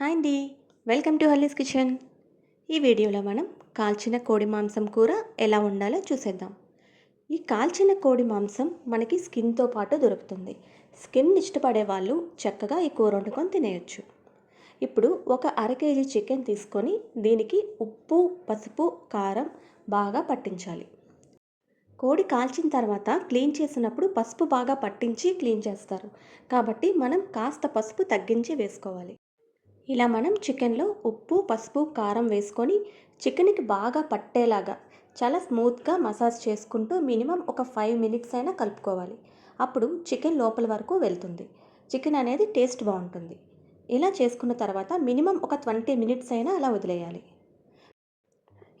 Hi అండి. Welcome to Halli's kitchen. ఈ వీడియోలో మనం కాల్చిన కోడి మాంసం కూర ఎలా ఉండాలో చూసేద్దాం. ఈ కాల్చిన కోడి మాంసం మనకి స్కిన్తో పాటు దొరుకుతుంది. స్కిన్ ఇష్టపడే వాళ్ళు చక్కగా ఈ కూర వండుకొని తినేయచ్చు. ఇప్పుడు ఒక అర కేజీ చికెన్ తీసుకొని దీనికి ఉప్పు పసుపు కారం బాగా పట్టించాలి. కోడి కాల్చిన తర్వాత క్లీన్ చేసినప్పుడు పసుపు బాగా పట్టించి క్లీన్ చేస్తారు. కాబట్టి మనం కాస్త పసుపు తగ్గించి వేసుకోవాలి. ఇలా మనం చికెన్లో ఉప్పు పసుపు కారం వేసుకొని చికెన్కి బాగా పట్టేలాగా చాలా స్మూత్గా మసాజ్ చేసుకుంటూ మినిమం ఒక ఫైవ్ మినిట్స్ అయినా కలుపుకోవాలి. అప్పుడు చికెన్ లోపల వరకు వెళ్తుంది. చికెన్ అనేది టేస్ట్ బాగుంటుంది. ఇలా చేసుకున్న తర్వాత మినిమం ఒక ట్వంటీ మినిట్స్ అయినా అలా వదిలేయాలి.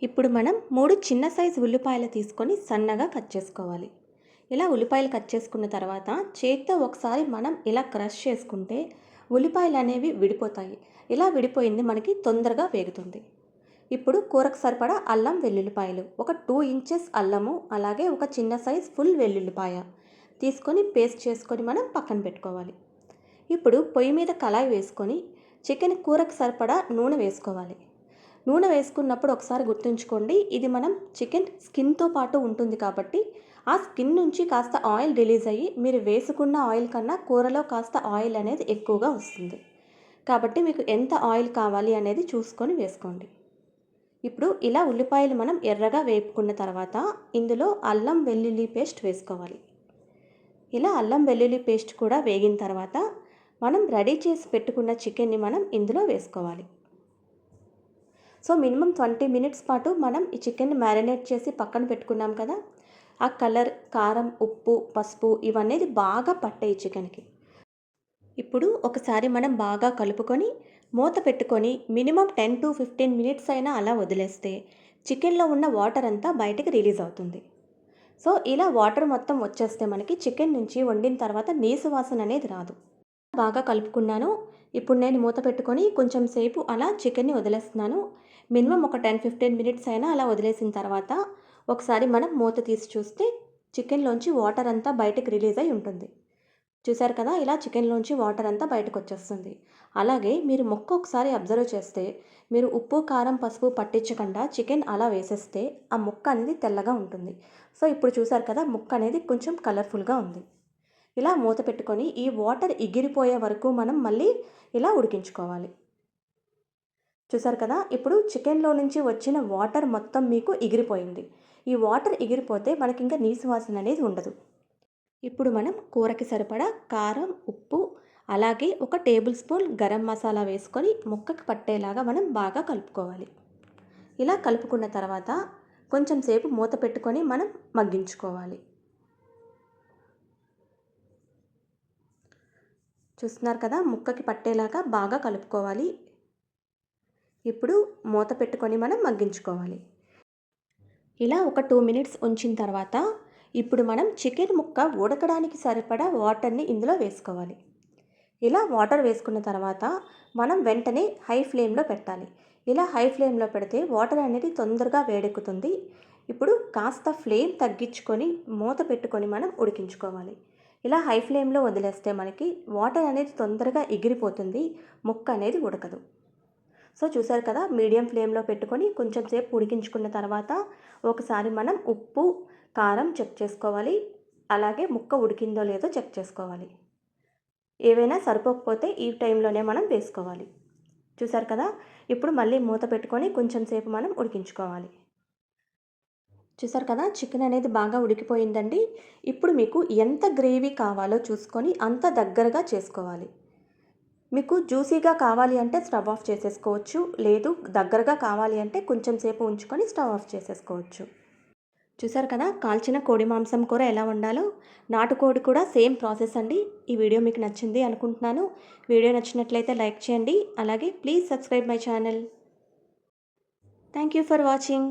ఇప్పుడు మనం మూడు చిన్న సైజు ఉల్లిపాయలు తీసుకొని సన్నగా కట్ చేసుకోవాలి. ఇలా ఉల్లిపాయలు కట్ చేసుకున్న తర్వాత చేతితో ఒకసారి మనం ఇలా క్రష్ చేసుకుంటే ఉల్లిపాయలు అనేవి విడిపోతాయి. ఇలా విడిపోయింది మనకి తొందరగా వేగుతుంది. ఇప్పుడు కూరకు సరిపడా అల్లం వెల్లుల్లిపాయలు. ఒక టూ ఇంచెస్ అల్లము అలాగే ఒక చిన్న సైజ్ ఫుల్ వెల్లుల్లిపాయ తీసుకొని పేస్ట్ చేసుకొని మనం పక్కన పెట్టుకోవాలి. ఇప్పుడు పొయ్యి మీద కళాయి వేసుకొని చికెన్ కూరకు సరిపడా నూనె వేసుకోవాలి. నూనె వేసుకున్నప్పుడు ఒకసారి గుర్తుంచుకోండి ఇది మనం చికెన్ స్కిన్తో పాటు ఉంటుంది కాబట్టి ఆ స్కిన్ నుంచి కాస్త ఆయిల్ రిలీజ్ అయ్యి మీరు వేసుకున్న ఆయిల్ కన్నా కూరలో కాస్త ఆయిల్ అనేది ఎక్కువగా వస్తుంది. కాబట్టి మీకు ఎంత ఆయిల్ కావాలి అనేది చూసుకొని వేసుకోండి. ఇప్పుడు ఇలా ఉల్లిపాయలు మనం ఎర్రగా వేపుకున్న తర్వాత ఇందులో అల్లం వెల్లుల్లి పేస్ట్ వేసుకోవాలి. ఇలా అల్లం వెల్లుల్లి పేస్ట్ కూడా వేగిన తర్వాత మనం రెడీ చేసి పెట్టుకున్న చికెన్ని మనం ఇందులో వేసుకోవాలి. సో మినిమం ట్వంటీ మినిట్స్ పాటు మనం ఈ చికెన్ మ్యారినేట్ చేసి పక్కన పెట్టుకున్నాం కదా ఆ కలర్ కారం ఉప్పు పసుపు ఇవన్నీ బాగా పట్టాయి చికెన్కి. ఇప్పుడు ఒకసారి మనం బాగా కలుపుకొని మూత పెట్టుకొని minimum ten to fifteen minutes అయినా అలా వదిలేస్తే చికెన్లో ఉన్న వాటర్ అంతా బయటకు రిలీజ్ అవుతుంది. సో ఇలా వాటర్ మొత్తం వచ్చేస్తే మనకి చికెన్ నుంచి వండిన తర్వాత నీసు వాసన అనేది రాదు. బాగా కలుపుకున్నాను. ఇప్పుడు నేను మూత పెట్టుకొని కొంచెం సేపు అలా చికెన్ని వదిలేస్తున్నాను. మినిమం ఒక టెన్ ఫిఫ్టీన్ మినిట్స్ అయినా అలా వదిలేసిన తర్వాత ఒకసారి మనం మూత తీసి చూస్తే చికెన్లోంచి వాటర్ అంతా బయటకు రిలీజ్ అయి ఉంటుంది. చూసారు కదా ఇలా చికెన్లోంచి వాటర్ అంతా బయటకు వచ్చేస్తుంది అలాగే మీరు మొక్క ఒకసారి అబ్జర్వ్ చేస్తే మీరు ఉప్పు కారం పసుపు పట్టించకుండా చికెన్ అలా వేసేస్తే ఆ ముక్క అనేది తెల్లగా ఉంటుంది. సో ఇప్పుడు చూసారు కదా ముక్క అనేది కొంచెం కలర్ఫుల్గా ఉంది. ఇలా మూత పెట్టుకొని ఈ వాటర్ ఎగిరిపోయే వరకు మనం మళ్ళీ ఇలా ఉడికించుకోవాలి. చూసారు కదా ఇప్పుడు చికెన్లో నుంచి వచ్చిన వాటర్ మొత్తం మీకు ఎగిరిపోయింది. ఈ వాటర్ ఎగిరిపోతే మనకి ఇంకా నీసు వాసన అనేది ఉండదు. ఇప్పుడు మనం కూరకి సరిపడా కారం ఉప్పు అలాగే ఒక టేబుల్ స్పూన్ గరం మసాలా వేసుకొని ముక్కకి పట్టేలాగా మనం బాగా కలుపుకోవాలి. ఇలా కలుపుకున్న తర్వాత కొంచెం సేపు మూత పెట్టుకొని మనం మగ్గించుకోవాలి. చూస్తున్నారు కదా ముక్కకి పట్టేలాగా బాగా కలుపుకోవాలి. ఇప్పుడు మూత పెట్టుకొని మనం మగ్గించుకోవాలి. ఇలా ఒక టూ మినిట్స్ ఉంచిన తర్వాత ఇప్పుడు మనం చికెన్ ముక్క ఉడకడానికి సరిపడా వాటర్ని ఇందులో వేసుకోవాలి. ఇలా వాటర్ వేసుకున్న తర్వాత మనం వెంటనే హై ఫ్లేమ్లో పెట్టాలి. ఇలా హై ఫ్లేమ్లో పెడితే వాటర్ అనేది తొందరగా వేడెక్కుతుంది. ఇప్పుడు కాస్త ఫ్లేమ్ తగ్గించుకొని మూత పెట్టుకొని మనం ఉడికించుకోవాలి. ఇలా హై ఫ్లేమ్లో వదిలేస్తే మనకి వాటర్ అనేది తొందరగా ఎగిరిపోతుంది. ముక్క అనేది ఉడకదు. సో చూసారు కదా మీడియం ఫ్లేమ్లో పెట్టుకొని కొంచెం సేపు ఉడికించుకున్న తర్వాత ఒకసారి మనం ఉప్పు కారం చెక్ చేసుకోవాలి. అలాగే ముక్క ఉడికిందో లేదో చెక్ చేసుకోవాలి. ఏవైనా సరిపోకపోతే ఈ టైంలోనే మనం వేసుకోవాలి. చూసారు కదా ఇప్పుడు మళ్ళీ మూత పెట్టుకొని కొంచెం సేపు మనం ఉడికించుకోవాలి. చూసారు కదా చికెన్ అనేది బాగా ఉడికిపోయిందండి. ఇప్పుడు మీకు ఎంత గ్రేవీ కావాలో చూసుకొని అంత దగ్గరగా చేసుకోవాలి. మీకు జ్యూసీగా కావాలి అంటే స్టవ్ ఆఫ్ చేసేసుకోవచ్చు. లేదు దగ్గరగా కావాలి అంటే కొంచెం సేపు ఉంచుకొని స్టవ్ ఆఫ్ చేసేసుకోవచ్చు. చూసారు కదా కాల్చిన కోడి మాంసం కూర ఎలా వండాలో? నాటుకోడి కూడా సేమ్ ప్రాసెస్ అండి. ఈ వీడియో మీకు నచ్చింది అనుకుంటున్నాను. వీడియో నచ్చినట్లయితే లైక్ చేయండి. అలాగే please subscribe my channel. Thank you for watching.